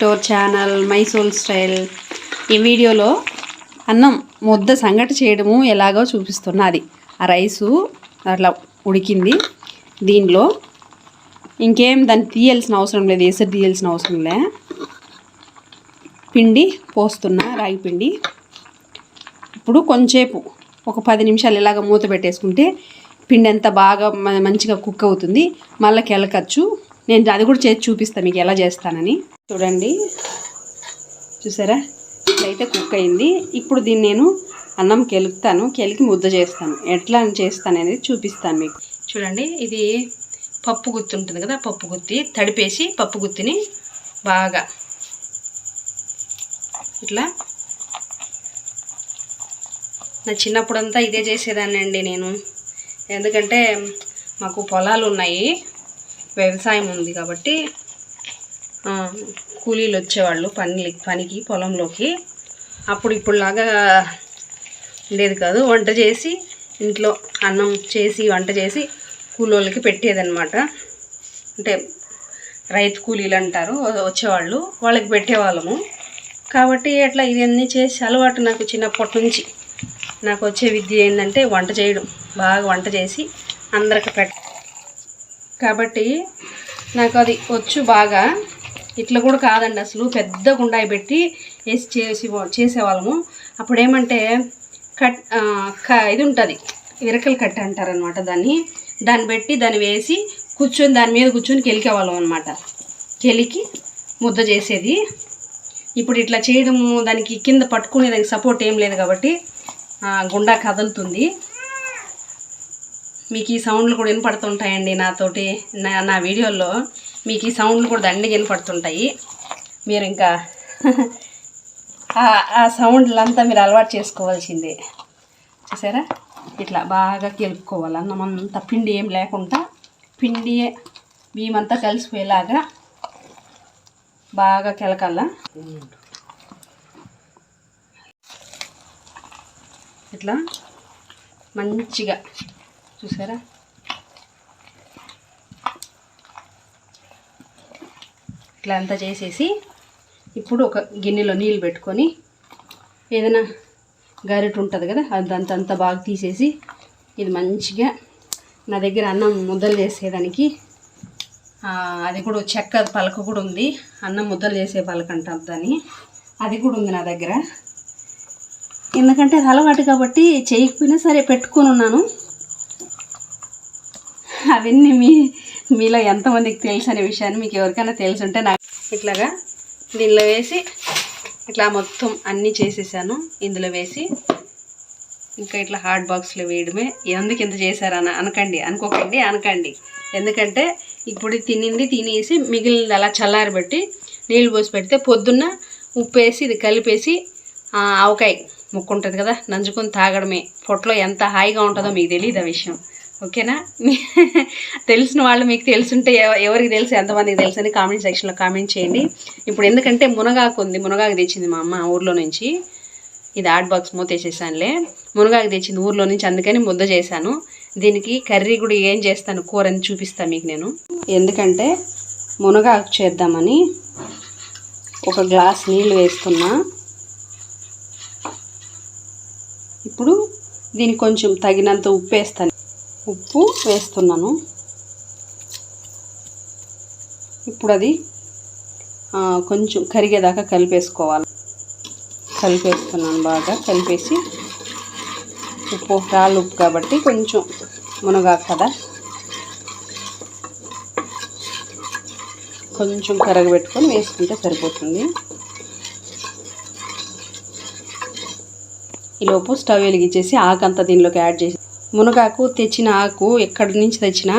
టోర్ channel మైసోల్ style ఈ వీడియోలో అన్నం ముద్ద సంగటి చేయడము ఎలాగో చూపిస్తున్నది. ఆ రైసు అట్లా ఉడికింది. దీనిలో ఇంకేం దాన్ని తీయాల్సిన అవసరం లేదు ఎసరు తీయాల్సిన అవసరం లే. పిండి పోస్తున్నా రాగి పిండి. ఇప్పుడు కొంచెంసేపు ఒక పది నిమిషాలు ఇలాగ మూత పెట్టేసుకుంటే పిండి ఎంత బాగా మంచిగా కుక్ అవుతుంది. మళ్ళీ కెలకచ్చు. నేను అది కూడా చేసి చూపిస్తాను మీకు ఎలా చేస్తానని. చూడండి. చూసారా? ఇట్లయితే కుక్ అయింది. ఇప్పుడు దీన్ని నేను అన్నం కెలుకుతాను. కెలికి ముద్ద చేస్తాను. ఎట్లా చేస్తాను అనేది చూపిస్తాను మీకు. చూడండి. ఇది పప్పు గుత్తి ఉంటుంది కదా పప్పు గుత్తి. తడిపేసి పప్పు గుత్తిని బాగా ఇట్లా నా చిన్నప్పుడంతా ఇదే చేసేదాన్ని అండి నేను. ఎందుకంటే మాకు పొలాలు ఉన్నాయి వ్యవసాయం ఉంది కాబట్టి కూలీలు వచ్చేవాళ్ళు పని పనికి పొలంలోకి. అప్పుడు ఇప్పుడులాగా ఉండేది కాదు వంట చేసి ఇంట్లో అన్నం చేసి వంట చేసి కూలోళ్ళకి పెట్టేదన్నమాట. అంటే రైతు కూలీలు అంటారు వచ్చేవాళ్ళు వాళ్ళకి పెట్టేవాళ్ళము. కాబట్టి అట్లా ఇవన్నీ చేసి అలవాటు నాకు చిన్నప్పటి నుంచి నాకు వచ్చే విద్య ఏంటంటే వంట చేయడం బాగా వంట చేసి అందరికి పెట్ట కాబట్టి నాకు అది వచ్చు బాగా. ఇట్లా కూడా కాదండి అసలు. పెద్ద గుండాయి పెట్టి వేసి చేసి చేసేవాళ్ళము. అప్పుడు ఏమంటే కట్ క ఇది ఉంటుంది. ఇరకల కట్ట అంటారనమాట దాన్ని. దాన్ని పెట్టి దాన్ని వేసి కూర్చొని దాని మీద కూర్చొని కెలికేవాళ్ళం అనమాట కెలికి ముద్ద చేసేది. ఇప్పుడు ఇట్లా చేయడము దానికి కింద పట్టుకునే దానికి సపోర్ట్ ఏం లేదు కాబట్టి గుండా కదులుతుంది. మీకు ఈ సౌండ్లు కూడా వినపడుతుంటాయండి నాతోటి నా నా వీడియోల్లో. మీకు ఈ సౌండ్లు కూడా దండిగా వినపడుతుంటాయి. మీరు ఇంకా ఆ- సౌండ్లంతా మీరు అలవాటు చేసుకోవాల్సిందే. చూసారా? ఇట్లా బాగా గెలుపుకోవాలి అన్నం పిండి ఏం లేకుండా పిండి మేమంతా కలిసిపోయేలాగా బాగా కెలకాల. ఇట్లా మంచిగా చూసారా? ఇట్లా అంతా చేసేసి ఇప్పుడు ఒక గిన్నెలో నీళ్ళు పెట్టుకొని ఏదైనా గరిట ఉంటుంది కదా అది అంత అంతా బాగా తీసేసి ఇది మంచిగా నా దగ్గర అన్నం ముద్దలు చేసేదానికి అది కూడా చెక్క పలక కూడా ఉంది. అన్నం ముద్దలు చేసే పలక అంటాం దాన్ని. అది కూడా ఉంది నా దగ్గర. ఎందుకంటే అది అలవాటు కాబట్టి చేయకపోయినా సరే పెట్టుకొని ఉన్నాను. అవన్నీ మీ మీలో ఎంతమందికి తెలుసు అనే విషయాన్ని మీకు ఎవరికైనా తెలుసుంటే నాకు ఇట్లాగా దీనిలో వేసి ఇట్లా మొత్తం అన్నీ చేసేసాను. ఇందులో వేసి ఇంకా ఇట్లా హాట్ బాక్స్లో వేయడమే. ఎందుకు ఇంత చేశారని అనకండి అనుకోకండి అనకండి. ఎందుకంటే ఇప్పుడు తినింది తినేసి మిగిలింది అలా చల్లారబెట్టి నీళ్ళు పోసి పెడితే పొద్దున్న ఉప్పు వేసి ఇది కలిపేసి ఆవకాయ ముక్కు ఉంటుంది కదా నంజుకొని తాగడమే. పొట్టలో ఎంత హాయిగా ఉంటుందో మీకు తెలియదు ఆ విషయం. ఓకేనా? తెలిసిన వాళ్ళు మీకు తెలుసుంటే ఎవరికి తెలుసు ఎంతమందికి తెలుసు అని కామెంట్ సెక్షన్లో కామెంట్ చేయండి. ఇప్పుడు ఎందుకంటే మునగాకు ఉంది మునగాకు తెచ్చింది మా అమ్మ ఊర్లో నుంచి. ఇది ఆర్ట్ బాక్స్ మూతేసేసానులే మునగాకు తెచ్చింది ఊర్లో నుంచి అందుకని ముద్ద చేశాను. దీనికి కర్రీ కూడా ఏం చేస్తాను కూర అని చూపిస్తాను మీకు నేను. ఎందుకంటే మునగాకు చేద్దామని ఒక గ్లాస్ నీళ్ళు వేస్తున్నా. ఇప్పుడు దీనికి కొంచెం తగినంత ఉప్పు వేస్తాను. ఉప్పు వేస్తున్నాను. ఇప్పుడు అది కొంచెం కరిగేదాకా కలిపేసుకోవాలి. కలిపేస్తున్నాను బాగా. కలిపేసి ఉప్పు రాళ్ళు ఉప్పు కాబట్టి కొంచెం మునగాకు కదా. కొంచెం కరగబెట్టుకొని వేసుకుంటే సరిపోతుంది. ఈలోపు స్టవ్ వెలిగించేసి ఆకంతా దీనిలోకి యాడ్ చేసి మునగాకు తెచ్చిన ఆకు ఎక్కడి నుంచి తెచ్చినా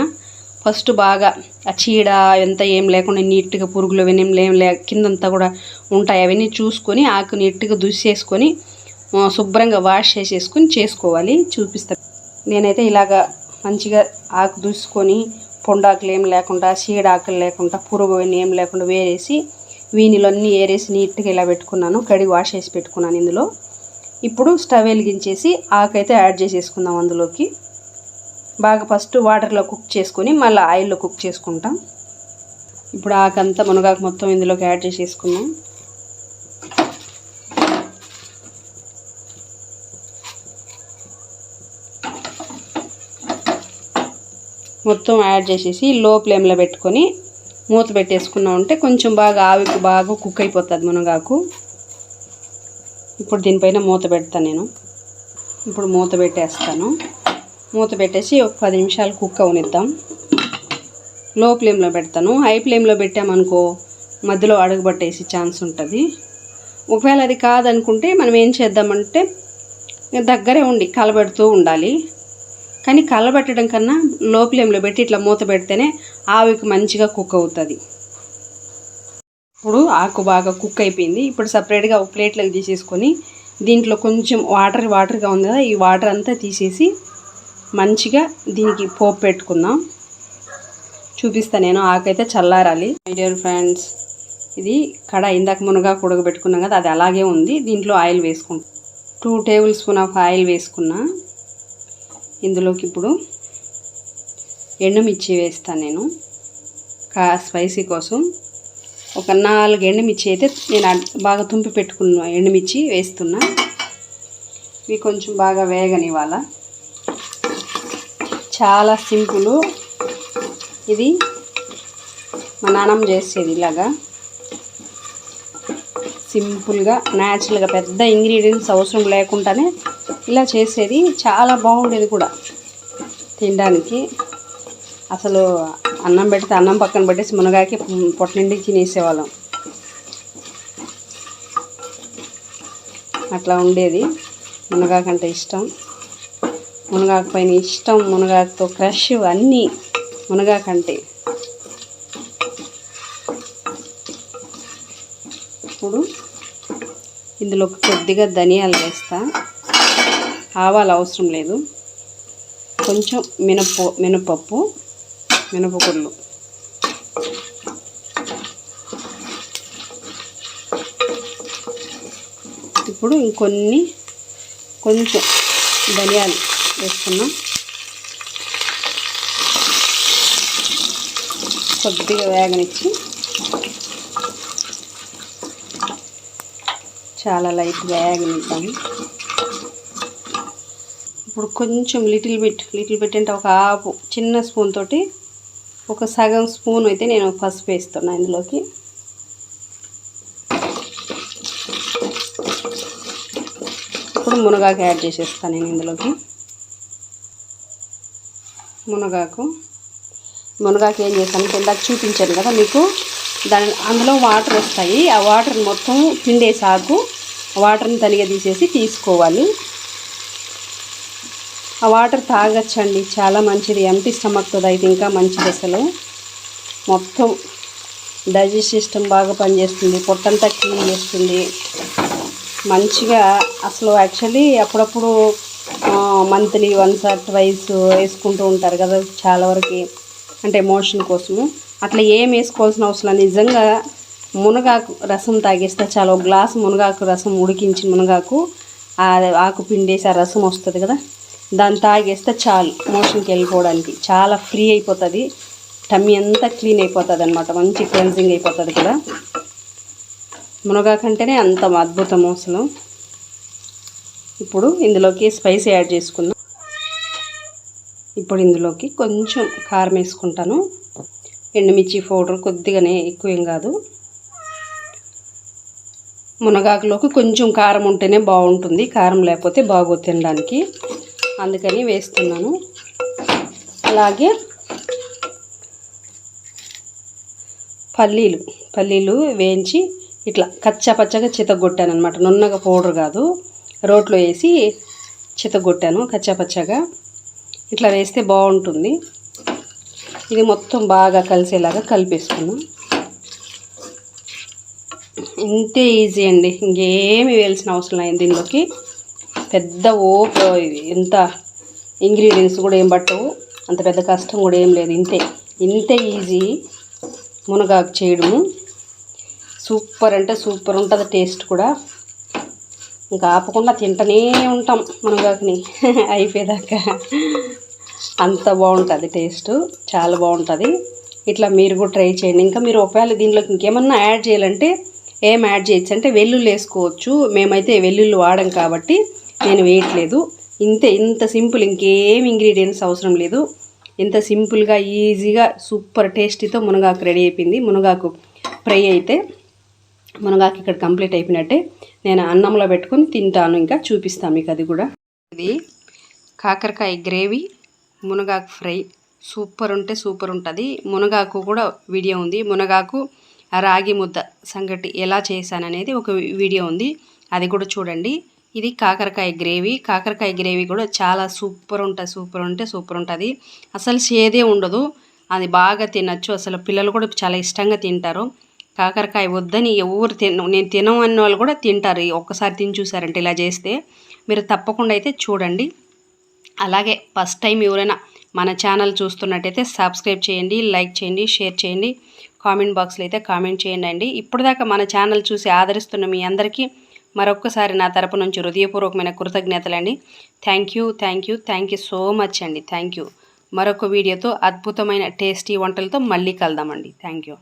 ఫస్ట్ బాగా ఆ చీడ ఎంత ఏం లేకుండా నీట్గా పురుగులు అవన్నీ ఏం లే కిందంతా కూడా ఉంటాయి. అవన్నీ చూసుకొని ఆకు నీట్గా దుసేసుకొని శుభ్రంగా వాష్ చేసేసుకొని చేసుకోవాలి. చూపిస్తాను నేనైతే ఇలాగా మంచిగా ఆకు దూసుకొని పొండాకులు ఏం లేకుండా చీడాకులు లేకుండా పురుగు అవన్నీ ఏం లేకుండా వేరేసి వీనిలో అన్నీ ఏరేసి నీట్గా ఇలా పెట్టుకున్నాను. కడిగి వాష్ చేసి పెట్టుకున్నాను ఇందులో. ఇప్పుడు స్టవ్ వెలిగించేసి ఆకైతే యాడ్ చేసేసుకుందాం అందులోకి. బాగా ఫస్ట్ వాటర్లో కుక్ చేసుకొని మళ్ళీ ఆయిల్లో కుక్ చేసుకుంటాం. ఇప్పుడు ఆకంతా మునగాకు మొత్తం ఇందులోకి యాడ్ చేసేసుకున్నాం మొత్తం యాడ్ చేసేసి లో ఫ్లేమ్లో పెట్టుకొని మూత పెట్టేసుకున్నాం అంటే కొంచెం బాగా ఆవికి బాగా కుక్ అయిపోతుంది మునగాకు. ఇప్పుడు దీనిపైన మూత పెడతాను నేను. ఇప్పుడు మూత పెట్టేస్తాను. మూత పెట్టేసి ఒక పది నిమిషాలు కుక్ అవనిద్దాం. లో ఫ్లేమ్లో పెడతాను. హై ఫ్లేమ్లో పెట్టామనుకో మధ్యలో అడుగుబట్టేసి ఛాన్స్ ఉంటుంది. ఒకవేళ అది కాదనుకుంటే మనం ఏం చేద్దామంటే దగ్గరే ఉండి కలబెడుతూ ఉండాలి. కానీ కలబెట్టడం కన్నా లో ఫ్లేమ్లో పెట్టి ఇట్లా మూత పెడితేనే ఆవికి మంచిగా కుక్ అవుతుంది. ఇప్పుడు ఆకు బాగా కుక్ అయిపోయింది. ఇప్పుడు సపరేట్గా ఒక ప్లేట్లోకి తీసేసుకొని దీంట్లో కొంచెం వాటర్ వాటర్గా ఉంది కదా ఈ వాటర్ అంతా తీసేసి మంచిగా దీనికి పోపు పెట్టుకుందాం. చూపిస్తాను నేను ఆకైతే చల్లారాలి. మై డియర్ ఫ్రెండ్స్ ఇది కడ ఇందాక మునగా కూడగబెట్టుకున్నాం కదా అది అలాగే ఉంది. దీంట్లో ఆయిల్ వేసుకుంటాం two tablespoon of oil వేసుకున్నా. ఇందులోకి ఇప్పుడు ఎండుమిర్చి వేస్తాను నేను. కా స్పైసీ కోసం. ఒక నాలుగు ఎండుమిర్చి అయితే నేను బాగా తుంపి పెట్టుకున్న ఎండుమిర్చి వేస్తున్నా. ఇవి కొంచెం బాగా వేగనివ్వాల. చాలా సింపుల్. ఇది మా నాన్నమ్మ చేసేది ఇలాగా. సింపుల్గా న్యాచురల్గా పెద్ద ఇంగ్రీడియంట్స్ అవసరం లేకుండానే ఇలా చేసేది. చాలా బాగుండేది కూడా తినడానికి. అసలు అన్నం పెడితే అన్నం పక్కన పెట్టేసి మునగాకి పొట్టనిండి తినేసేవాళ్ళం. అట్లా ఉండేది. మునగాకంటే ఇష్టం. మునగాకు పైన ఇష్టం మునగాకుతో క్రష్ అన్నీ మునగాకంటే ఇప్పుడు ఇందులో కొద్దిగా ధనియాలు వేస్తా. ఆవాలు అవసరం లేదు. కొంచెం మినప మినపప్పు. మినపగుళ్ళు. ఇప్పుడు ఇంకొన్ని కొంచెం ధనియాలు వేసుకున్నాం కొద్దిగా వేగనిచ్చి చాలా లైట్గా వేగనిద్దాము ఇప్పుడు కొంచెం లిటిల్ బిట్ లిటిల్ బిట్ అంటే ఒక ఆపు చిన్న స్పూన్ తోటి ఒక సగం స్పూన్ అయితే నేను పసుపు వేస్తున్నాను ఇందులోకి. ఇప్పుడు మునగాకు యాడ్ చేసేస్తాను నేను ఇందులోకి. మునగాకు. మునగాకు ఏం చేస్తాను ఇందాక చూపించాను కదా మీకు. దాని అందులో వాటర్ వస్తాయి. ఆ వాటర్ మొత్తం పిండేసి సాగు. వాటర్ని తనిగా తీసేసి తీసుకోవాలి. ఆ వాటర్ తాగొచ్చండి. చాలా మంచిది. ఎంటీ స్టమక్తో అయితే ఇంకా మంచిది అసలు. మొత్తం డైజెస్ట్ సిస్టమ్ బాగా పనిచేస్తుంది. పొట్టంతా క్లీన్ చేస్తుంది. మంచిగా అసలు యాక్చువల్లీ అప్పుడప్పుడు మంత్లీ వన్స్ ఆర్ ట్వైస్ వేసుకుంటూ ఉంటారు కదా చాలా వరకు. అంటే ఎమోషన్ కోసము. అట్లా ఏం వేసుకోవాల్సిన అవసరం నిజంగా మునగాకు రసం తాగేస్తే చాలా. ఒక గ్లాస్ మునగాకు రసం ఉడికించి మునగాకు ఆకు పిండేసి ఆ రసం వస్తుంది కదా. దాన్ని తాగేస్తే చాలు మోషన్కి వెళ్ళిపోవడానికి. చాలా ఫ్రీ అయిపోతుంది. టమ్మీ అంతా క్లీన్ అయిపోతుంది అనమాట మంచి క్లెన్జింగ్ అయిపోతుంది కూడా. మునగాకంటేనే అంత అద్భుతం అసలు. ఇప్పుడు ఇందులోకి స్పైసీ యాడ్ చేసుకుందాం ఇప్పుడు ఇందులోకి కొంచెం కారం వేసుకుంటాను. ఎండుమిర్చి పౌడర్ కొద్దిగానే ఎక్కువ ఏం కాదు. మునగాకులోకి కొంచెం కారం ఉంటేనే బాగుంటుంది. కారం లేకపోతే బాగోదు తినడానికి. అందుకని వేస్తున్నాను. అలాగే పల్లీలు పల్లీలు వేయించి ఇట్లా కచ్చా పచ్చగా చితగొట్టాను అనమాట నున్నగా పౌడర్ కాదు. రోట్లో వేసి చితగొట్టాను కచ్చా పచ్చగా. ఇట్లా వేస్తే బాగుంటుంది. ఇది మొత్తం బాగా కలిసేలాగా కలిపేసుకున్నాం. ఇంతే ఈజీ అండి. ఇంకేమి వేయాల్సిన అవసరం లేదు దీనిలోకి పెద్ద ఓ ఇది ఎంత ఇంగ్రీడియంట్స్ కూడా ఏం పట్టవు. అంత పెద్ద కష్టం కూడా ఏం లేదు ఇంతే. ఇంతే ఈజీ మునగాకు చేయడము. సూపర్ అంటే సూపర్ ఉంటుంది టేస్ట్ కూడా. ఇంకా ఆపకుండా తింటనే ఉంటాం మునగాకుని. అయిపోయేదాకా. అంత బాగుంటుంది టేస్ట్ చాలా బాగుంటుంది. ఇట్లా మీరు కూడా ట్రై చేయండి. ఇంకా మీరు ఒకవేళ దీంట్లోకి ఇంకేమన్నా యాడ్ చేయాలంటే ఏం యాడ్ చేయొచ్చు అంటే వెల్లుల్లి వేసుకోవచ్చు. మేమైతే వెల్లుల్లి వాడం కాబట్టి నేను వేయట్లేదు. ఇంతే ఇంత సింపుల్ ఇంకేం ఇంగ్రీడియంట్స్ అవసరం లేదు. ఇంత సింపుల్గా ఈజీగా సూపర్ టేస్టీతో మునగాకు రెడీ అయిపోయింది. మునగాకు ఫ్రై అయితే మునగాకు ఇక్కడ కంప్లీట్ అయిపోయినట్టే. నేను అన్నంలో పెట్టుకొని తింటాను ఇంకా చూపిస్తాను మీకు అది కూడా. ఇది కాకరకాయ గ్రేవీ మునగాకు ఫ్రై. సూపర్ ఉంటే సూపర్ ఉంటుంది. మునగాకు కూడా వీడియో ఉంది. మునగాకు రాగి ముద్ద సంగటి ఎలా చేశాననేది ఒక వీడియో ఉంది. అది కూడా చూడండి. ఇది కాకరకాయ గ్రేవీ. కాకరకాయ గ్రేవీ కూడా చాలా సూపర్ ఉంటుంది సూపర్ ఉంటే సూపర్ ఉంటుంది. అసలు చేదే ఉండదు. అది బాగా తినచ్చు. అసలు పిల్లలు కూడా చాలా ఇష్టంగా తింటారు. కాకరకాయ వద్దని ఎవరు తిన నేను తినం అన్న వాళ్ళు కూడా తింటారు. ఒక్కసారి తిని చూసారంటే ఇలా చేస్తే. మీరు తప్పకుండా అయితే చూడండి. అలాగే ఫస్ట్ టైం ఎవరైనా మన ఛానల్ చూస్తున్నట్టయితే సబ్స్క్రైబ్ చేయండి లైక్ చేయండి షేర్ చేయండి. కామెంట్ బాక్స్లో అయితే కామెంట్ చేయండి అండి. ఇప్పటిదాకా మన ఛానల్ చూసి ఆదరిస్తున్న మీ అందరికీ మరొక్కసారి నా తరపు నుంచి హృదయపూర్వకమైన కృతజ్ఞతలండి. Thank you thank you thank you so much అండి. థ్యాంక్ యూ మరొక వీడియోతో అద్భుతమైన టేస్టీ వంటలతో మళ్ళీ కలదామండి థ్యాంక్ యూ